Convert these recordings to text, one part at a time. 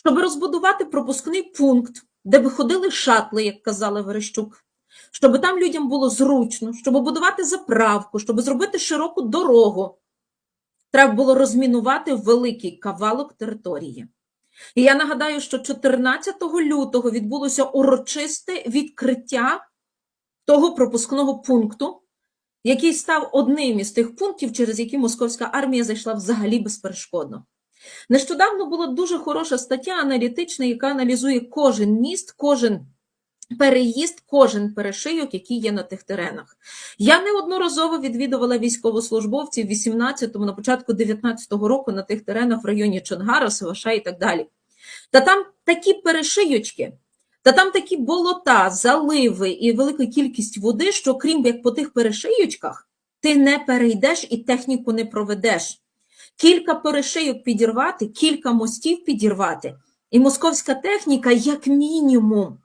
щоб розбудувати пропускний пункт, де би ходили шатли, як казала Верещук, щоб там людям було зручно, щоб будувати заправку, щоб зробити широку дорогу. Треба було розмінувати великий кавалок території. І я нагадаю, що 14 лютого відбулося урочисте відкриття того пропускного пункту, який став одним із тих пунктів, через які московська армія зайшла взагалі безперешкодно. Нещодавно була дуже хороша стаття аналітична, яка аналізує кожен міст, кожен переїзд, кожен перешийок, який є на тих теренах. Я неодноразово відвідувала військовослужбовців 18-му, на початку 19-го року на тих теренах в районі Чонгара, Севаша і так далі. Та там такі перешийочки, та там такі болота, заливи і велика кількість води, що крім як по тих перешийочках, ти не перейдеш і техніку не проведеш. Кілька перешийок підірвати, кілька мостів підірвати, і московська техніка, як мінімум,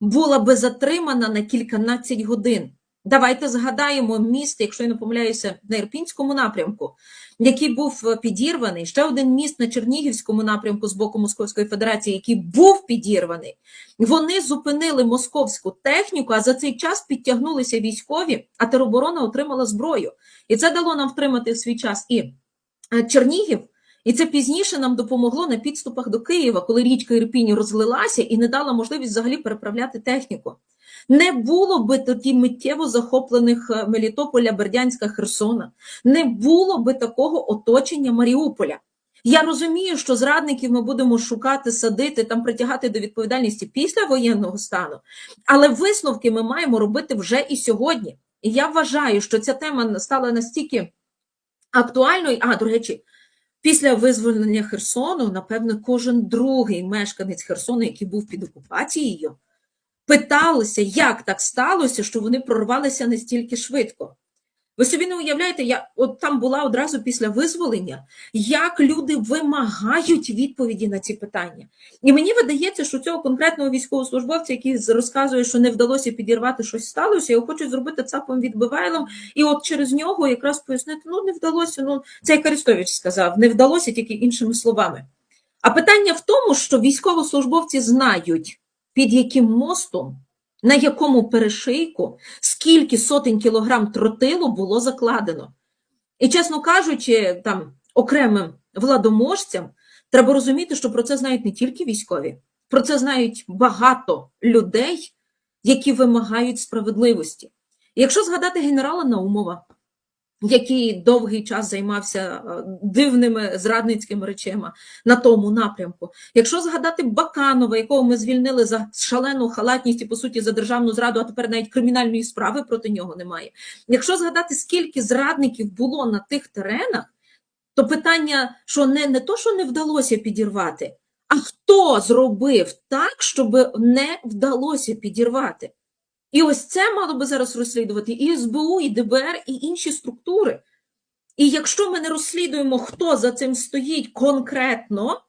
була би затримана на кільканадцять годин. Давайте згадаємо міст, якщо я не помиляюся, на Ірпінському напрямку, який був е, підірваний. Ще один міст на Чернігівському напрямку з боку Московської Федерації, який був підірваний. Вони зупинили московську техніку, а за цей час підтягнулися військові, а тероборона отримала зброю. І це дало нам втримати в свій час і Чернігів. І це пізніше нам допомогло на підступах до Києва, коли річка Ірпінь розлилася і не дала можливість взагалі переправляти техніку. Не було би тоді миттєво захоплених е, Мелітополя, Бердянська, Херсона, не було би такого оточення Маріуполя. Я розумію, що зрадників ми будемо шукати, садити, там притягати до відповідальності після воєнного стану, але висновки ми маємо робити вже і сьогодні. І я вважаю, що ця тема стала настільки актуальною. А, до речі, після визволення Херсону, напевно, кожен другий мешканець Херсону, який був під окупацією, питалися, як так сталося, що вони прорвалися настільки швидко. Ви собі не уявляєте, я от там була одразу після визволення, як люди вимагають відповіді на ці питання. І мені видається, що цього конкретного військовослужбовця, який розказує, що не вдалося підірвати щось сталося, його хочуть зробити цапом відбивайлом, і от через нього якраз пояснити: ну не вдалося. Ну це як Арестович сказав, не вдалося тільки іншими словами. А питання в тому, що військовослужбовці знають, під яким мостом, на якому перешийку, скільки сотень кілограм тротилу було закладено. І, чесно кажучи, там окремим владоможцям треба розуміти, що про це знають не тільки військові, про це знають багато людей, які вимагають справедливості. Якщо згадати генерала Наумова, який довгий час займався е, дивними зрадницькими речами на тому напрямку. Якщо згадати Баканова, якого ми звільнили за шалену халатність і по суті за державну зраду, а тепер навіть кримінальної справи проти нього немає. Якщо згадати, скільки зрадників було на тих теренах, то питання, що не, не то, що не вдалося підірвати, а хто зробив так, щоб не вдалося підірвати? І ось це мало би зараз розслідувати і СБУ, і ДБР, і інші структури. І якщо ми не розслідуємо, хто за цим стоїть конкретно,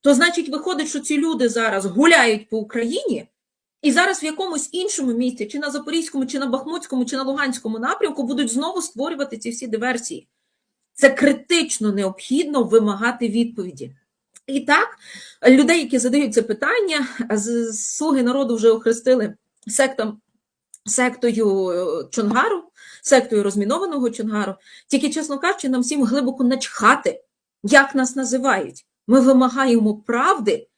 то значить виходить, що ці люди зараз гуляють по Україні, і зараз в якомусь іншому місці, чи на Запорізькому, чи на Бахмутському, чи на Луганському напрямку, будуть знову створювати ці всі диверсії. Це критично необхідно вимагати відповіді. І так, людей, які задають це питання, слуги народу вже охрестили сектом сектою е, Чонгару, сектою розмінованого Чонгару. Тільки, чесно кажучи, нам всім глибоко начхати, як нас називають. Ми вимагаємо правди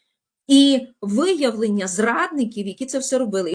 і виявлення зрадників, які це все робили.